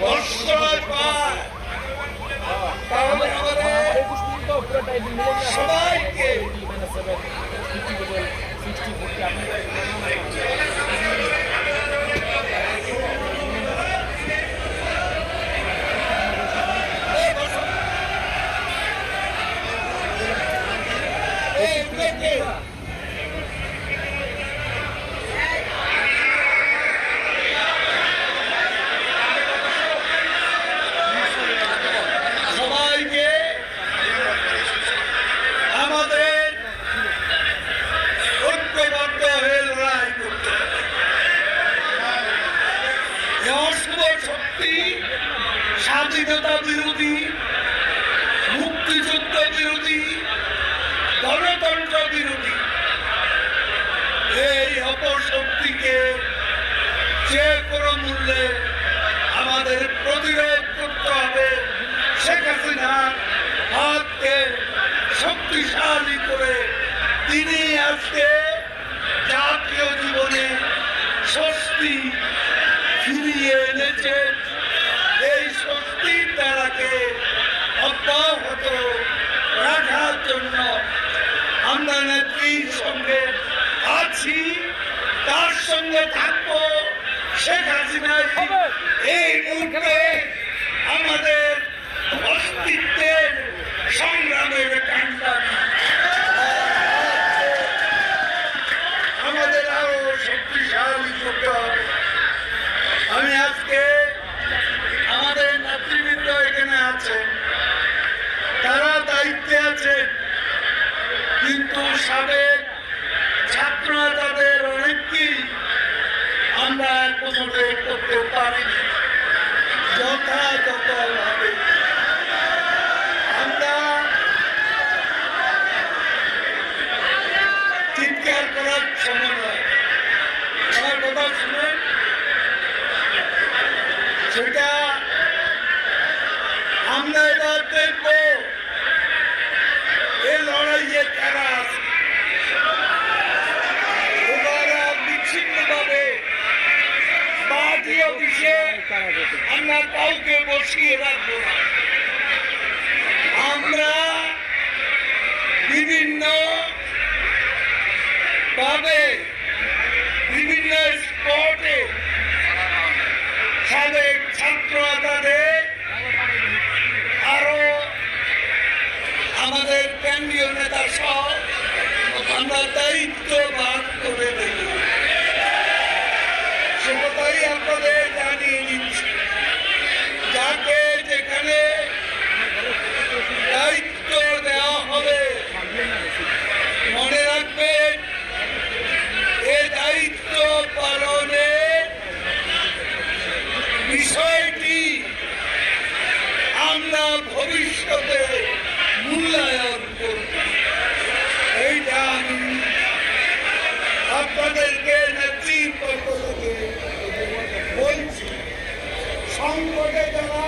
প্রশ্রয় পায়। তাহলে আমাদের সবাইকে স্বাধীনতা বিরোধী, মুক্তিযুদ্ধ বিরোধী, গণতন্ত্র বিরোধী। এই অপশক্তিকে যে কোনো মূল্যে আমাদের প্রতিরোধ করতে হবে, শেখ হাসিনার হাতকে শক্তিশালী করে তিনি আজকে দ্বারাকে অব্যাহত রাখার জন্য আমরা নেত্রীর সঙ্গে আছি, তার সঙ্গে থাকব শেখ হাসিনা এই মুহূর্তে আমাদের অস্তিত্বের সংগ্রামের কান্ডারি আমাদের আরও শক্তিশালী করতে হবে আমি আজকে আমাদের নেতৃবৃন্দ এখানে আছেন তারা দায়িত্বে আছেন কিন্তু ছাত্ররা তাদের অনেককেই আমরা অ্যাকোমোডেট করতে পারিনি যথাযথভাবে। আমরা চিৎকার করার সময় নয়। কথা শুনুন। সেটা আমরা এবার পার্টি অফিসে আমরা কাউকে বসিয়ে রাখব আমরা বিভিন্ন ভাবে, বিভিন্ন স্পটে সাবেক ছাত্র তাদের আরও আমাদের কেন্দ্রীয় নেতা সহ আমরা দায়িত্ব ভাগ করে দেব। বিষয়টি আমরা ভবিষ্যতে মূল্যায়ন করব। এইটা আমি আপনাদেরকে নেতৃত্ব বলছি। সংকটে যারা